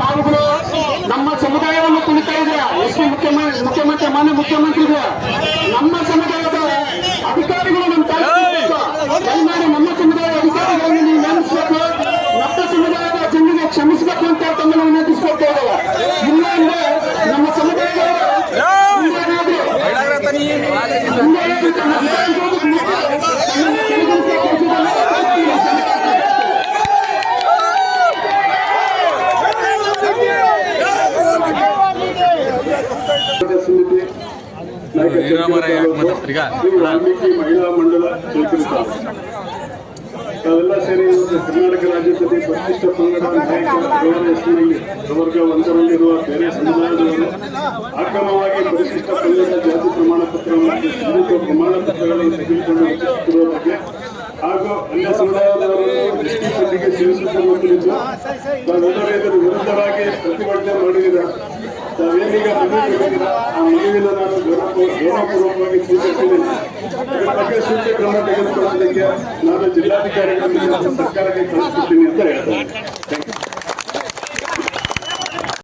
ತಾವುಗಳು ನಮ್ಮ ಸಮುದಾಯವನ್ನು ಕುಣಿತಾ ಇದ್ರ ಪಿ ಮುಖ್ಯಮಂತ್ರಿ ಮುಖ್ಯಮಂತ್ರಿ ಮಾನ್ಯ ಮುಖ್ಯಮಂತ್ರಿಗಳು. ನಮ್ಮ ಸಮುದಾಯದ ಅಧಿಕಾರಿಗಳು ನಮ್ಮ ತಾಯಿ ನಮ್ಮ ಸಮುದಾಯದ ಅಧಿಕಾರಿಗಳನ್ನು ನೀವು ನೇಮಿಸಬೇಕು. ನಮ್ಮ ಸಮುದಾಯದ ಜನರಿಗೆ ಕ್ಷಮಿಸಬೇಕು ಅಂತ ತಮ್ಮನ್ನು ವಿನಂತಿಸ್ಕೊಳ್ತಾ ಇದ್ದೇವೆ. ಇಲ್ಲ ಅಂದ್ರೆ ನಮ್ಮ ಸಮುದಾಯದ ಯಾಕೆ ಮಾತಾಡ್ತೀರಿ ಮಹಿಳಾ ಮಂಡಲ ಚೈತನ್ಯ ಅವೆಲ್ಲ ಸೇರಿ ಕರ್ನಾಟಕ ರಾಜ್ಯದಲ್ಲಿ ಪ್ರತಿಷ್ಠ ಪಂಗಡ ನಾಯಕ ಹೆಸರಿನಲ್ಲಿ ಪ್ರವರ್ಗ ಒಂದರಲ್ಲಿರುವ ಬೇರೆ ಸಮುದಾಯದವರು ಅಕ್ರಮವಾಗಿ ಪರಿಶಿಷ್ಟ ಪಂಗಡ ಜಾತಿ ಪ್ರಮಾಣ ಪತ್ರವನ್ನು ಮತ್ತು ಪ್ರಮಾಣ ಪತ್ರಗಳನ್ನು ತೆಗೆದುಕೊಂಡು ವಂಚಿಸುತ್ತಿರುವ ಬಗ್ಗೆ ಹಾಗೂ ಅನ್ಯ ಸಮುದಾಯದವರನ್ನು ಎಸ್ಟಿ ಪಟ್ಟಿಗೆ ಸೇರಿಸುತ್ತಿರುವ ಕುರಿತು ತಾವೆಲ್ಲರೂ ಇದರ ವಿರುದ್ಧವಾಗಿ ಪ್ರತಿಭಟನೆ ಮಾಡಿದ್ದೀರಾ? ಗೌರವಪೂರ್ವಕವಾಗಿ ಸ್ವೀಕರಿಸಿದ್ದೀನಿ ಇದರ ಬಗ್ಗೆ ಸೂಕ್ತ ಕ್ರಮ ತೆಗೆದುಕೊಳ್ಳೋದಕ್ಕೆ ನಾನು ಜಿಲ್ಲಾಧಿಕಾರಿಗಳಿಗೆ ಮತ್ತು ಸರ್ಕಾರಕ್ಕೆ ಕಳಿಸ್ಕೊಡ್ತೀನಿ ಅಂತ ಹೇಳ್ತೇನೆ